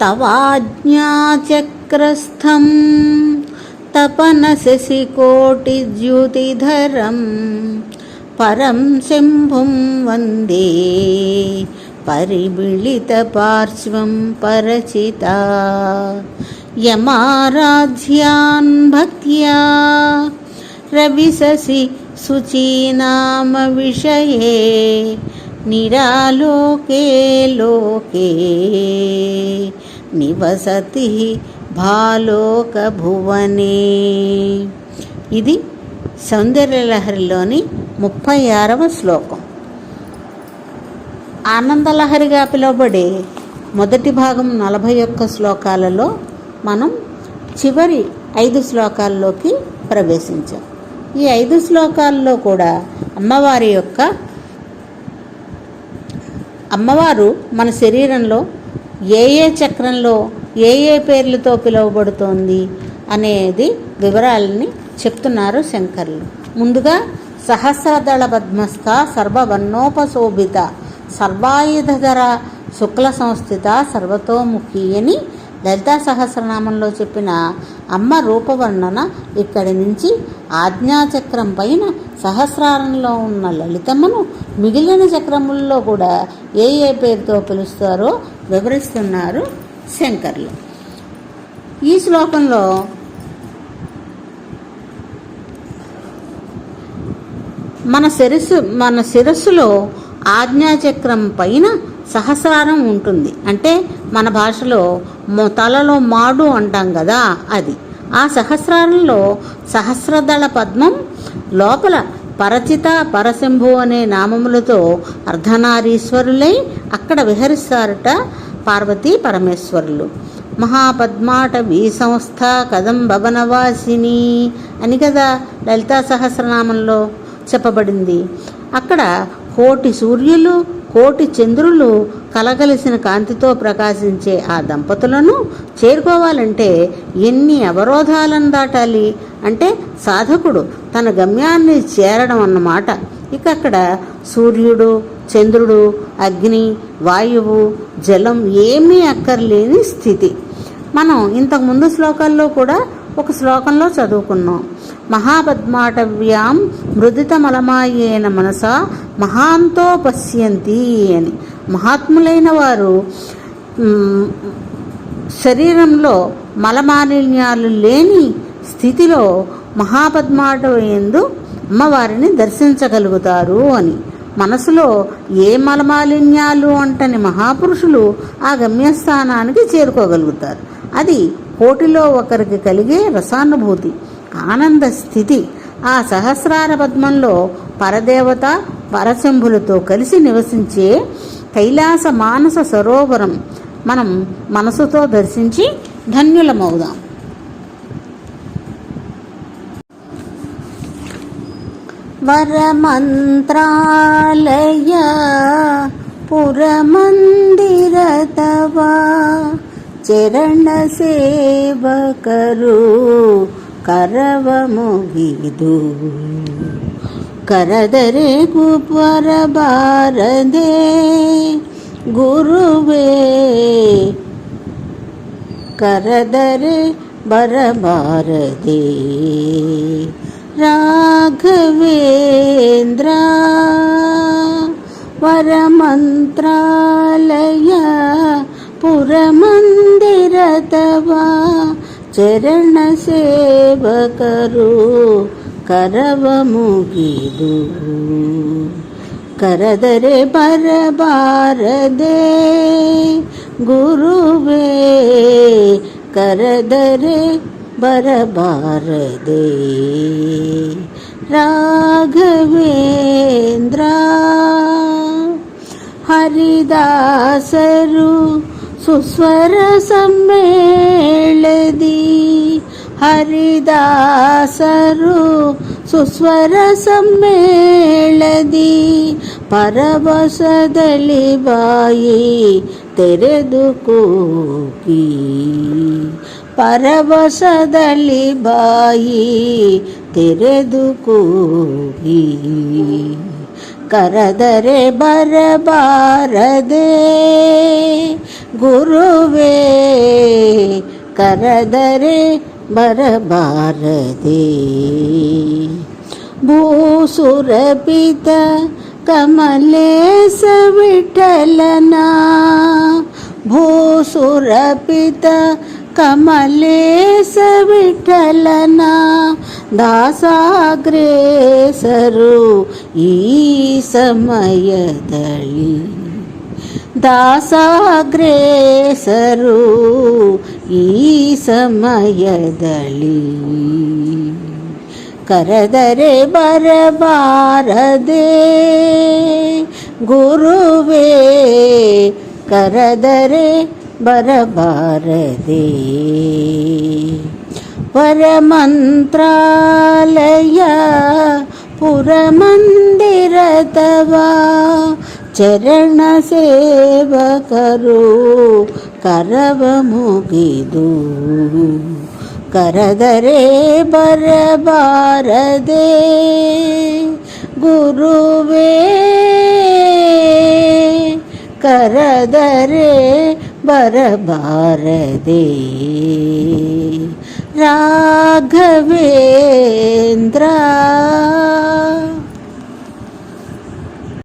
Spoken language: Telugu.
तवाज्ञाचक्रस्थं तपनशशिकोटिद्युतिधरं परं शम्भुं वन्दे परिमिलितपार्श्वं परचिता यमाराध्यान् भक्त्या रविशसि शुचीनामविषये निरालोके लोके నివసతి భాలోకభువనే ఇది సౌందర్యలహరిలోని ముప్పై ఆరవ శ్లోకం. ఆనందలహరిగా పిలువబడే మొదటి భాగం నలభై ఒక్క శ్లోకాలలో మనం చివరి ఐదు శ్లోకాల్లోకి ప్రవేశించాం. ఈ ఐదు శ్లోకాల్లో కూడా అమ్మవారి యొక్క అమ్మవారు మన శరీరంలో ఏ ఏ చక్రంలో ఏ ఏ పేర్లతో పిలువబడుతోంది అనేది వివరాలని చెప్తున్నారు శంకర్లు. ముందుగా సహస్రదళ పద్మస్థ సర్వవర్ణోపశోభిత సర్వాయుధర శుక్ల సంస్థిత సర్వతోముఖి అని లలితా సహస్రనామంలో చెప్పిన అమ్మ రూపవర్ణన ఇక్కడి నుంచి ఆజ్ఞాచక్రం పైన సహస్రారంలో ఉన్న లలితమ్మను మిగిలిన చక్రముల్లో కూడా ఏ ఏ పేరుతో పిలుస్తారో వివరిస్తున్నారు శంకర్లు. ఈ శ్లోకంలో మన శిరస్సు మన శిరస్సులో ఆజ్ఞాచక్రం పైన సహస్రారం ఉంటుంది. అంటే మన భాషలో తలలో మాడు అంటాం కదా అది. ఆ సహస్రాలలో సహస్రదళ పద్మం లోపల పరచిత పరశంభు అనే నామములతో అర్ధనారీశ్వరులై అక్కడ విహరిస్తారట పార్వతీ పరమేశ్వరులు. మహాపద్మాటవీ సంస్థ కదంబవనవాసిని అని కదా లలితా సహస్రనామంలో చెప్పబడింది. అక్కడ కోటి సూర్యులు కోటి చంద్రులు కలగలిసిన కాంతితో ప్రకాశించే ఆ దంపతులను చేరుకోవాలంటే ఎన్ని అవరోధాలను దాటాలి? అంటే సాధకుడు తన గమ్యాన్ని చేరడం అన్నమాట. ఇక అక్కడ సూర్యుడు చంద్రుడు అగ్ని వాయువు జలం ఏమీ అక్కర్లేని స్థితి. మనం ఇంతకుముందు శ్లోకాల్లో కూడా ఒక శ్లోకంలో చదువుకున్నాం. మహాపద్మాటవ్యాం మృదితమలమాయేన మనస మహాంతో పశ్యంతి అని. మహాత్ములైన వారు శరీరంలో మలమాలిన్యాలు లేని స్థితిలో మహాపద్మాటవయందు అమ్మవారిని దర్శించగలుగుతారు అని. మనసులో ఏ మలమాలిన్యాలు అంటని మహాపురుషులు ఆ గమ్యస్థానానికి చేరుకోగలుగుతారు. అది కోటిలో ఒకరికి కలిగే రసానుభూతి. ఆనంద స్థితి ఆ సహస్రార పద్మంలో పరదేవత పరశంభులతో కలిసి నివసించే కైలాస మానస సరోవరం మనం మనసుతో దర్శించి ధన్యులమవుదాం. వరమంత్రాలయ పురమందిర తవ చరణ సేవకరు ಕರವ ಮುಗಿದು ಕರದರೆಗೂ ಬರಬಾರದೆ ಗುರುವೇ ಕರದರೆ ಬರಬಾರದೆ ರಾಘವೇಂದ್ರ ವರಮಂತ್ರಾಲಯ ಪುರಮಂದಿರದವಾ ಚರಣ ಸೇವಕರು ಕರವ ಮುಗಿದು ಕರದರೆ ಬರಬಾರದೆ ಗುರುವೇ ಕರದರೆ ಬರಬಾರದೆ ರಾಘವೇಂದ್ರ ಹರಿದಾಸರು ಸುಸ್ವರ ಸಮ್ಮೇಳದಿ ಹರಿದಾಸರು ಸುಸ್ವರ ಸಮ್ಮೇಳದಿ ಪರವಶದಲ್ಲಿ ಬಾಯಿ ತೆರೆದು ಕೂಗಿ ಪರವಶದಲ್ಲಿ ಬಾಯಿ ತೆರೆದು ಕೂಗಿ ಕರದರೆ ಬರಬಾರದೆ ಗುರುವೇ ಕರೆದರೆ ಬರಬಾರದೆ ಭೂಸುರಪಿತ ಕಮಲೇಶ ವಿಠಲನ ಭೂಸುರಪಿತ ಕಮಲೇಶ ವಿಠಲನ ದಾಸಾಗ್ರೇಸರು ಈ ಸಮಯದಲ್ಲಿ ದಾಸಾಗ್ರೇಸರು ಈ ಸಮಯದಲ್ಲಿ ಕರೆದರೆ ಬರಬಾರದೆ ಗುರುವೇ ಕರೆದರೆ ಬರಬಾರದೆ ಪರಮಂತ್ರಾಲಯ ಪುರಮಂದಿರತವ ಚರಣ ಸೇವಕರು ಕರವ ಮುಗಿದು ಕರೆದರೆ ಬರಬಾರದೆ ಗುರುವೇ ಕರೆದರೆ ಬರಬಾರದೆ राघवेन्द्र